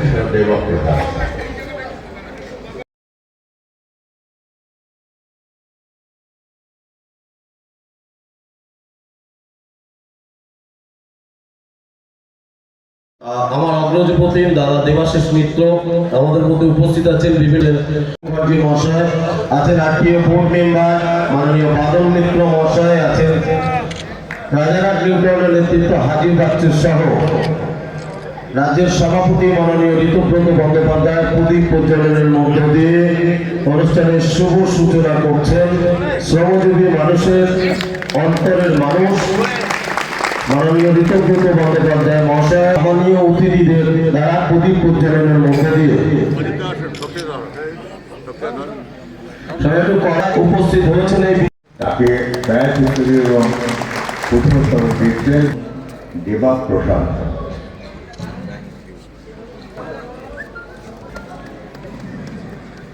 সেটা দেবপ্রকাশ আহ, আমার অগ্রজ প্রতিম দাদা দেবাশিস মিত্র আমাদের মধ্যে উপস্থিত আছেন বিভিন্ন মহাশয় আছেন আত্মীয় বোর্ড মেম্বার মাননীয় বাদল মিত্র মহাশয় আছেন নিউটনের নেতৃত্ব হাজির বাচ্চুর সহ। রাজ্যের সভাপতি মাননীয় ঋতুব্রত বন্দ্যোপাধ্যায় প্রদীপ প্রজ্বলনের মধ্য দিয়ে অনুষ্ঠানের শুভ সূচনা করছেন শ্রমজীবী মানুষের অন্তরের মানুষ। মাননীয় ঋতব্রত বন্দ্যোপাধ্যায় মহাশয়, মাননীয় অতিথিদের দ্বারা প্রদীপ প্রজ্বলনের মধ্য দিয়ে। উপস্থিত হয়েছেন এই তাকে ব্যয় এবং প্রথমতম দিচ্ছেন দেবা প্রসাদ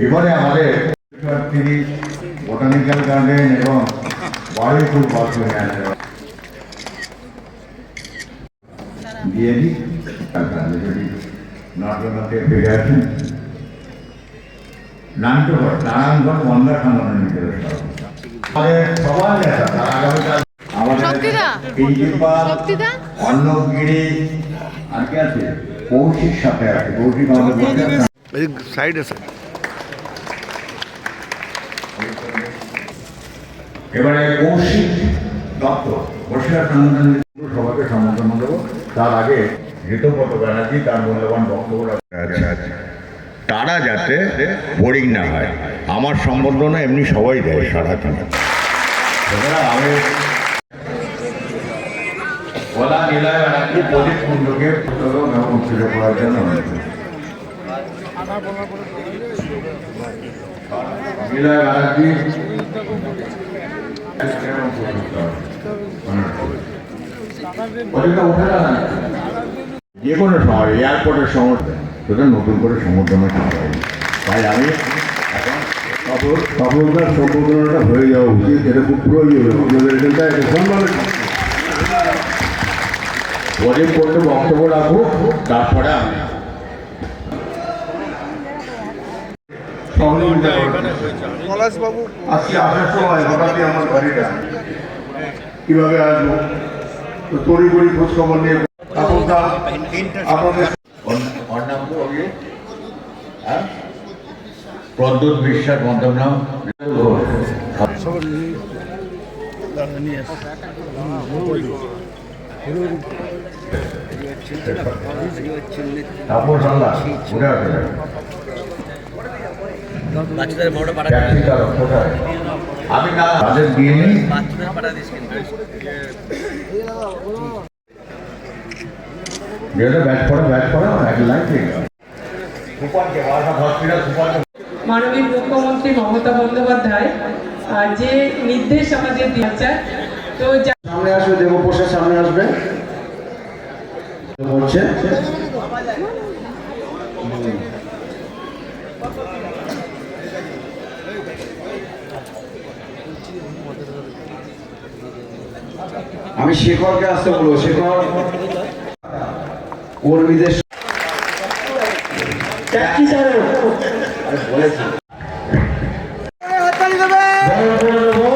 এবারে আমাদের তিনি বোটানিক্যাল গার্ডেন এবং বারুইপুর বাসুয়ান দিয়ে দিই। তারপরে যদি নর্দমাতে ফিরে আসেন। নান্টগড় নারায়ণগড় মন্দার খাননের নিজের আমাদের সবার নেতা তারা আগামীকাল আমাদের শক্তিদা? প্রিন্সিপাল শক্তিদা? অন্নগিরি আর কে আছে? কৌশিক সাথে আছে। কৌশিক আমাদের বলতে সাইড আছে। এবারে কৌশিক দত্ত বসিরহাট সবাইকে সমর্থন দেবো তার আগে ঋতব্রত ব্যানার্জি তার মূল্যবান বক্তব্য। আচ্ছা আচ্ছা তারা যাতে বোরিং না হয় আমার সম্বর্ধনা এমনি সবাই দেয় এবারে আমি ওলা নীলয় ব্যানার্জি প্রদীপ কুণ্ডকে করার জন্য করছি। ব্যানার্জি যে কোনো শহরে এয়ারপোর্টের সমর্থন সেটা নতুন করে সমর্থনে করতে হবে তাই আমি সফলতার সম্বোধনাটা হয়ে যাওয়া উচিত এটা খুব প্রয়োজন আপনাদের এখানটা বক্তব্য রাখব তারপরে আমি পলাশবাবু? আজকে আসার সময় হঠাৎই আমার গাড়িটা কীভাবে আসব? তো তড়ি গড়ি খোঁজ খবর নিয়ে আপনার আপনাদের ওর নাম তো হ্যাঁ? প্রদ্যুৎ বিশ্বাস মন্তব্য নাম? তারপর সাল্লাহ উঠে আসবে বাচ্চাদের বড় পাড়া আমি না তাদের নিই। বাচ্চাদের পাড়া দিস কিন্তু ব্যাট ব্যাট এক লাইন ঠিক। মাননীয় মুখ্যমন্ত্রী মমতা বন্দ্যোপাধ্যায় যে নির্দেশ আমাদের দিয়েছে তো যা- সামনে আসবে দেবপ্রসাদ সামনে আসবে। বলছে। আমি শেখরকে আসতে বলব। শেখর কর্মীদের ট্যাক্সি চালক আরে বলেছি বড় করে দেবো।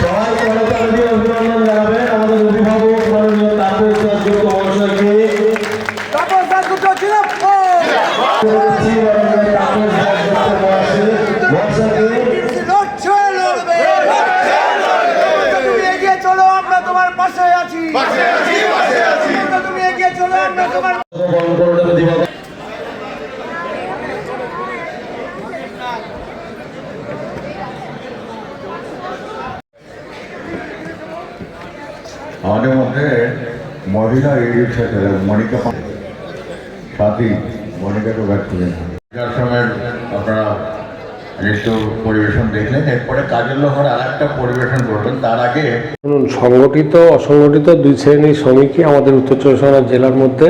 সবাই করতালি দিয়ে অভিনন্দন জানাবেন আমাদের অভিভাবক মাননীয় তাপস দাসগুপ্ত মহাশয়কে তাপস দাসগুপ্ত মাননীয় তাপস দাসগুপ্ত মহাশয় মহাশয়কে তুমি এগিয়ে চলো আমরা তোমার পাশে আছি তুমি এগিয়ে চলো আমরা তোমার বরণ করে নেবে দিবাকর আমাদের মধ্যে মহিলা এডিট সাথে ব্যাট যার সময় আপনারা নৃত্য পরিবেশন দেখলেন। এরপরে কাজের আর একটা পরিবেশন করবেন। তার আগে সংগঠিত, অসংগঠিত দুই শ্রেণির শ্রমিকই আমাদের উত্তর চব্বিশ পরগনা জেলার মধ্যে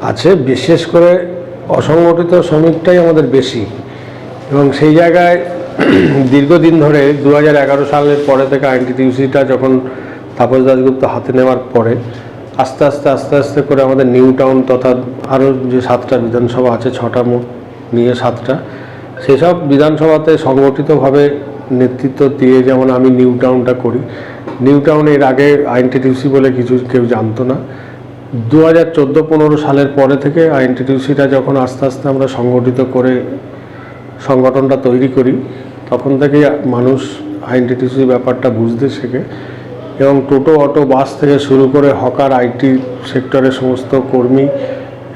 আছে। বিশেষ করে অসংগঠিত শ্রমিকটাই আমাদের বেশি। এবং সেই জায়গায় দীর্ঘদিন ধরে, দু হাজার এগারো সালের পরে থেকে আইনটিটিউসিটা যখন তাপস দাসগুপ্ত হাতে নেওয়ার পরে আস্তে আস্তে আস্তে আস্তে করে আমাদের নিউ টাউন তথা আরও যে সাতটা বিধানসভা আছে, ছটা মোট নিয়ে সাতটা, সেসব বিধানসভাতে সংগঠিতভাবে নেতৃত্ব দিয়ে যেমন আমি নিউ টাউনটা করি। নিউ টাউন এর আগে আইনটিটিউসি বলে কিছু কেউ জানতো না। দু হাজার চোদ্দ পনেরো সালের পরে থেকে আইনটিটিউসিটা যখন আস্তে আস্তে আমরা সংগঠিত করে সংগঠনটা তৈরি করি, তখন থেকেই মানুষ আইনটিটিউসি ব্যাপারটা বুঝতে শেখে। এবং টোটো, অটো, বাস থেকে শুরু করে হকার, আইটি সেক্টরের সমস্ত কর্মী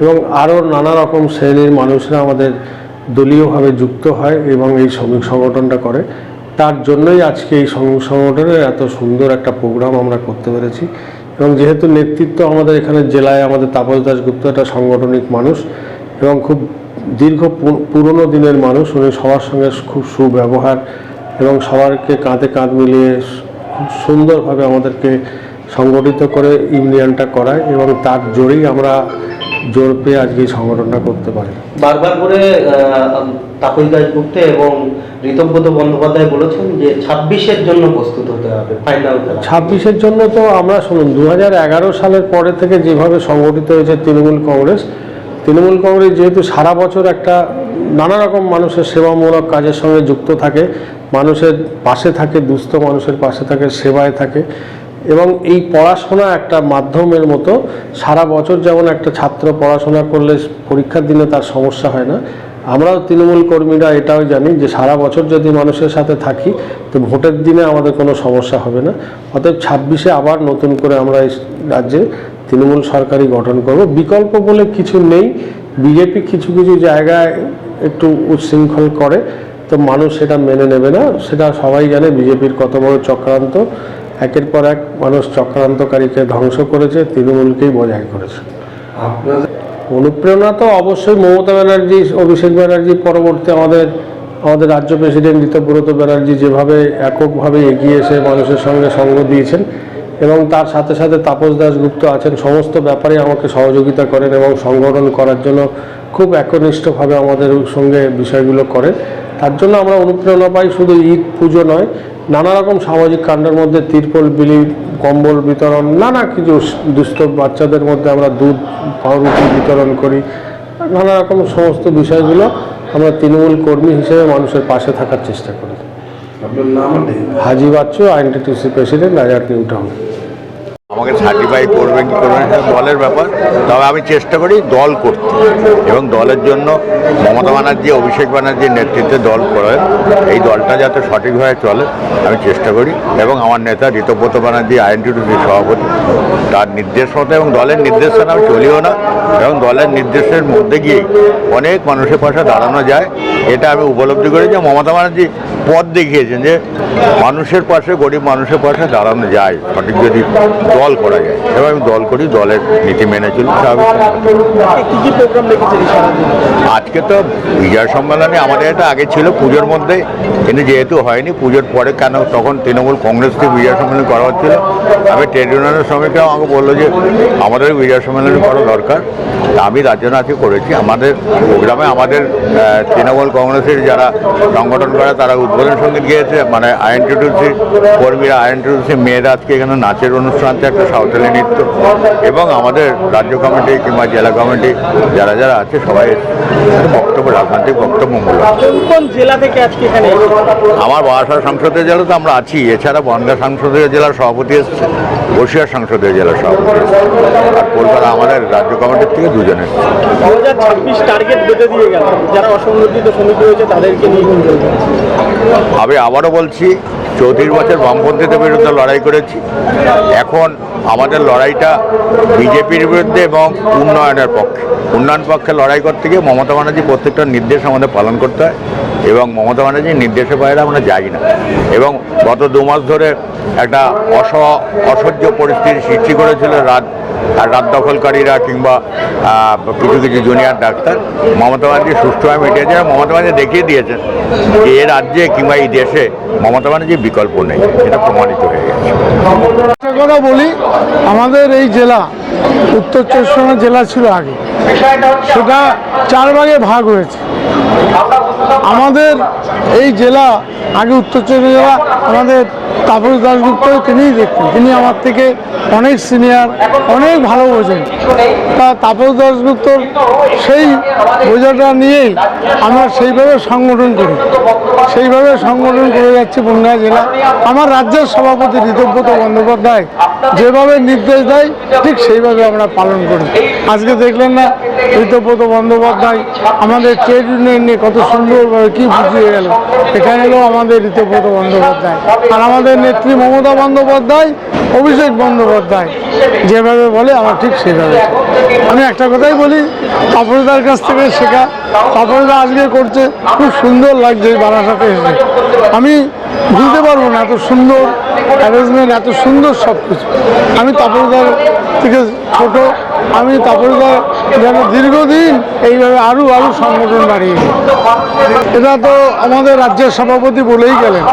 এবং আরও নানা রকম শ্রেণির মানুষরা আমাদের দলীয়ভাবে যুক্ত হয় এবং এই শ্রমিক সংগঠনটা করে। তার জন্যই আজকে এই শ্রমিক সংগঠনের এত সুন্দর একটা প্রোগ্রাম আমরা করতে পেরেছি এবং যেহেতু নেতৃত্ব আমাদের এখানে জেলায় আমাদের তাপস দাসগুপ্ত একটা সাংগঠনিক মানুষ এবং খুব দীর্ঘ পুরনো দিনের মানুষ, উনি সবার সঙ্গে খুব সুব্যবহার এবং সবারকে কাঁধে কাঁধ মিলিয়ে সুন্দরভাবে আমাদেরকে সংগঠিত করে ইউনিয়নটা করায় এবং তার জোরেই আমরা জোর পেয়ে আজকে এই সংগঠনটা করতে পারি। বারবার করে তাপস দাশগুপ্ত এবং ঋতব্রত বন্দ্যোপাধ্যায় বলেছেন যে ছাব্বিশের জন্য প্রস্তুত হতে হবে ফাইনাল খেলা। ছাব্বিশের জন্য তো আমরা শুনুন দু হাজার এগারো সালের পরে থেকে যেভাবে সংগঠিত হয়েছে তৃণমূল কংগ্রেস তৃণমূল কংগ্রেস যেহেতু সারা বছর একটা নানা রকম মানুষের সেবামূলক কাজের সঙ্গে যুক্ত থাকে, মানুষের পাশে থাকে, দুস্থ মানুষের পাশে থাকে, সেবায় থাকে এবং এই পড়াশোনা একটা মাধ্যমের মতো সারা বছর যেমন একটা ছাত্র পড়াশোনা করলে পরীক্ষার দিনে তার সমস্যা হয় না। আমরাও তৃণমূল কর্মীরা এটাও জানি যে সারা বছর যদি মানুষের সাথে থাকি, তো ভোটের দিনে আমাদের কোনো সমস্যা হবে না। অতএব ছাব্বিশে আবার নতুন করে আমরা এই রাজ্যে তৃণমূল সরকারই গঠন করব। বিকল্প বলে কিছু নেই। বিজেপি কিছু কিছু জায়গায় একটু উচ্ছৃঙ্খল করে তো মানুষ সেটা মেনে নেবে না। সেটা সবাই জানে বিজেপির কত বড় চক্রান্ত। একের পর এক মানুষ চক্রান্তকারীকে ধ্বংস করেছে তৃণমূলকেই বজায় করেছে। অনুপ্রেরণা তো অবশ্যই মমতা ব্যানার্জি অভিষেক ব্যানার্জি পরবর্তী আমাদের আমাদের রাজ্য প্রেসিডেন্ট ঋতব্রত ব্যানার্জি যেভাবে এককভাবে এগিয়ে এসে মানুষের সঙ্গে সঙ্গ দিয়েছেন এবং তার সাথে সাথে তাপস দাসগুপ্ত আছেন, সমস্ত ব্যাপারে আমাকে সহযোগিতা করেন এবং সংগঠন করার জন্য খুব একনিষ্ঠভাবে আমাদের সঙ্গে বিষয়গুলো করেন। তার জন্য আমরা অনুপ্রেরণা পাই, শুধু ঈদ পুজো নয়, নানা রকম সামাজিক কাণ্ডের মধ্যে তিরপল বিলি কম্বল বিতরণ, নানা কিছু দুস্থ বাচ্চাদের মধ্যে আমরা দুধ, পাউরুটি বিতরণ করি। নানা রকম সমস্ত বিষয়গুলো আমরা তৃণমূল কর্মী হিসেবে মানুষের পাশে থাকার চেষ্টা করি। আপনার নাম হাজি বাচ্চু প্রেসিডেন্ট রাজার নিউ টাউন আমাকে সার্টিফাই করবেন কি দলের ব্যাপার। তবে আমি চেষ্টা করি দল করতে। এবং দলের জন্য মমতা ব্যানার্জি অভিষেক ব্যানার্জির নেতৃত্বে দল করে এই দলটা যাতে সঠিকভাবে চলে আমি চেষ্টা করি। এবং আমার নেতা ঋতব্রত ব্যানার্জি আইএনটিটিউসির সভাপতি তার নির্দেশ মতো এবং দলের নির্দেশনা আমি চলিও না। এবং দলের নির্দেশের মধ্যে গিয়েই অনেক মানুষের পাশে দাঁড়ানো যায়। এটা আমি উপলব্ধি করি যে মমতা ব্যানার্জি পথ দেখিয়েছেন যে মানুষের পাশে গরিব মানুষের পাশে দাঁড়ানো যায় সঠিক যদি দল করা যায়। এবং আমি দল করি দলের নীতি মেনে চলি আজকে তো বিজয় সম্মেলনে আমাদের এটা আগে ছিল পুজোর মধ্যে কিন্তু যেহেতু হয়নি পুজোর পরে কেন তখন তৃণমূল কংগ্রেস থেকে বিজয় সম্মেলন করা হচ্ছিল। আমি ট্রেড ইউনিয়নের শ্রমিকরাও আমাকে বলল যে আমাদের বিজয় সম্মেলন করা দরকার। তা আমি তার জন্য আজকে করেছি। আমাদের প্রোগ্রামে আমাদের তৃণমূল কংগ্রেসের যারা সংগঠন করে তারা উদ্বোধন সংগীত গিয়েছে মানে আইএনটিটিউসি কর্মীরা আইএনটিটিউসি মেয়েরা আজকে এখানে নাচের অনুষ্ঠান আছে একটা সাঁওতালি নৃত্য। এবং আমাদের রাজ্য কমিটি কিংবা জেলা কমিটি যারা যারা আছে সবাই বক্তব্য রাজনৈতিক বক্তব্য কোন জেলা থেকে আজকে এখানে আমার বারাসা সংসদীয় জেলা তো আমরা আছি এছাড়া বনগাঁ সংসদীয় জেলার সভাপতি এসছে বসিরহাট সংসদীয় জেলার সভাপতি আর কলকাতা আমাদের রাজ্য কমিটির থেকে দুজনে দু হাজার ছাব্বিশ টার্গেট বেঁধে দিয়ে গেল। যারা অসংগঠিত সমিতি হয়েছে তাদেরকে নিয়ে আমি আবারও বলছি চৌত্রিশ বছর বামপন্থীদের বিরুদ্ধে লড়াই করেছি। এখন আমাদের লড়াইটা বিজেপির বিরুদ্ধে এবং উন্নয়নের পক্ষে। উন্নয়ন পক্ষে লড়াই করতে গিয়ে মমতা ব্যানার্জি প্রত্যেকটা নির্দেশ আমাদের পালন করতে হয়। এবং মমতা ব্যানার্জির নির্দেশে বাইরে আমরা যাই না। এবং গত দু মাস ধরে একটা অস, অসহ্য পরিস্থিতির সৃষ্টি করেছিল রাত রাত দখলকারীরা কিংবা কিছু কিছু জুনিয়র ডাক্তার। মমতা ব্যানার্জি সুষ্ঠুভাবে মিটিয়েছে মমতা ব্যানার্জি দেখিয়ে দিয়েছেন যে এ রাজ্যে কিংবা এই দেশে মমতা ব্যানার্জির বিকল্প নেই এটা প্রমাণিত হয়ে গেছে। কথা বলি, আমাদের এই জেলা, উত্তর চব্বিশ জেলা ছিল আগে। সেটা চার ভাগে ভাগ হয়েছে। আমাদের এই জেলা, আগে উত্তর চব্বিশ জেলা, আমাদের তাপস দাসগুপ্ত তিনিই দেখতেন। তিনি আমার থেকে অনেক সিনিয়র অনেক ভালো বোঝেন। তা তাপস দাসগুপ্তর সেই বোঝাটা নিয়েই আমরা সেইভাবে সংগঠন করি। সেইভাবে সংগঠন করে যাচ্ছি বনগাঁ জেলা। আমার রাজ্যের সভাপতি ঋতব্রত বন্দ্যোপাধ্যায় যেভাবে নির্দেশ দেয়, ঠিক সেইভাবে আমরা পালন করি। আজকে দেখলেন না, ঋতব্রত বন্দ্যোপাধ্যায় আমাদের ট্রেড ইউনিয়ন নিয়ে কত সুন্দরভাবে কি বুঝিয়ে গেল এখানে এলো আমাদের ঋতব্রত বন্দ্যোপাধ্যায়। আর আমাদের নেত্রী মমতা বন্দ্যোপাধ্যায়, অভিষেক বন্দ্যোপাধ্যায়। যেভাবে বলে আমার ঠিক সেভাবে। আমি একটা কথাই বলি তাপরদার কাছ থেকে শেখা। তাপরদা আজকে করছে, খুব সুন্দর লাগছে বারাসাতে এসে। আমি ভুলতে পারব না এত সুন্দর অ্যারেঞ্জমেন্ট এত সুন্দর সব কিছু আমি তাপরদার থেকে ছোট আমি তাপরদার যেন দীর্ঘদিন এইভাবে আরও আরও সংগঠন বাড়িয়ে এটা তো আমাদের রাজ্যের সভাপতি বলেই গেলেন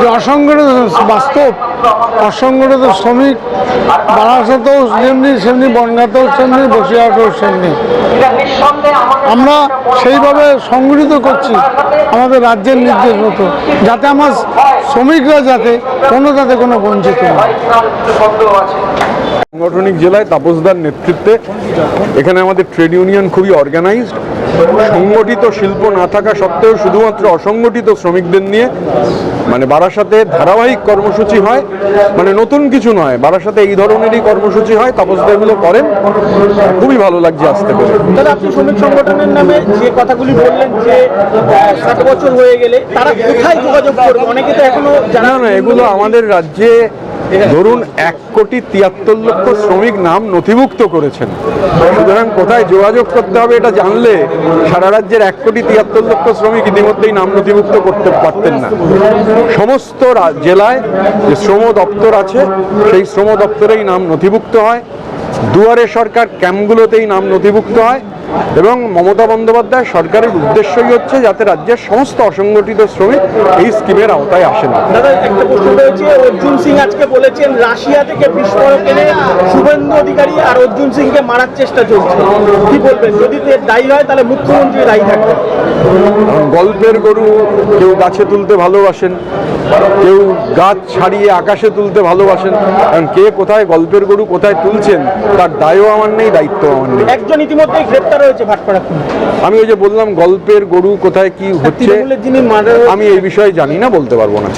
যে অসংগঠিত বাস্তব, অসংগঠিত শ্রমিক, বারাসাতেও যেমনি সেমনি, বনগাতেও সেমনি, বসিরহাটেও সেমনি আমরা সেইভাবে সংগঠিত করছি আমাদের রাজ্যের নির্দেশ মতো, যাতে আমার শ্রমিকরা যাতে কোনো যাতে কোনো বঞ্চিত হয়। সাংগঠনিক জেলায় তাপসদার নেতৃত্বে এখানে আমাদের ট্রেড ইউনিয়ন খুবই অর্গানাইজড। সংগঠিত শিল্প না থাকা সত্ত্বেও শুধুমাত্র অসংগঠিত শ্রমিকদের নিয়ে মানে বারাসাতে ধারাবাহিক কর্মসূচি হয় মানে নতুন কিছু নয় বারাসাতে এই ধরনেরই কর্মসূচি হয় তাপসদা এগুলো করেন। খুবই ভালো লাগছে আসতে পেরে। আপনি শ্রমিক সংগঠনের নামে যে কথাগুলি বললেন যে ষাট বছর হয়ে গেলে তারা কোথায় যোগাযোগ করবে? অনেকে তো এখনও না না এগুলো আমাদের রাজ্যে ধরুন এক কোটি তিয়াত্তর লক্ষ শ্রমিক নাম নথিভুক্ত করেছেন। সুতরাং কোথায় যোগাযোগ করতে হবে এটা জানলে সারা রাজ্যের এক কোটি তিয়াত্তর লক্ষ শ্রমিক ইতিমধ্যেই নাম নথিভুক্ত করতে পারতেন না। সমস্ত জেলায় যে শ্রম দপ্তর আছে, সেই শ্রম দপ্তরেই নাম নথিভুক্ত হয়। দুয়ারে সরকার ক্যাম্পগুলোতেই নাম নথিভুক্ত হয়। এবং মমতা বন্দ্যোপাধ্যায় সরকারের উদ্দেশ্যই হচ্ছে যাতে রাজ্যের সমস্ত অসংগঠিত শ্রমিক এই স্কিমের আওতায় আসেন দাদা একটা প্রশ্ন রয়েছে অর্জুন সিং আজকে বলেছেন রাশিয়া থেকে বিস্ফোরক এনে শুভেন্দু অধিকারী আর অর্জুন সিংকে মারার চেষ্টা চলছে। কি বলবেন? যদি দায়ী হয় তাহলে মুখ্যমন্ত্রী দায়ী থাকবে গল্পের গরু কেউ গাছে তুলতে ভালোবাসেন কেউ গাছ ছাড়িয়ে আকাশে তুলতে ভালোবাসেন। কারণ কে কোথায় গল্পের গরু কোথায় তুলছেন তার দায়ও আমার নেই দায়িত্ব আমার নেই। একজন ইতিমধ্যেই গ্রেপ্তার হয়েছে ভাটপাড়া আমি ওই যে বললাম গল্পের গরু কোথায় কি হচ্ছে যিনি মার্ডার আমি এই বিষয়ে জানি না বলতে পারব না।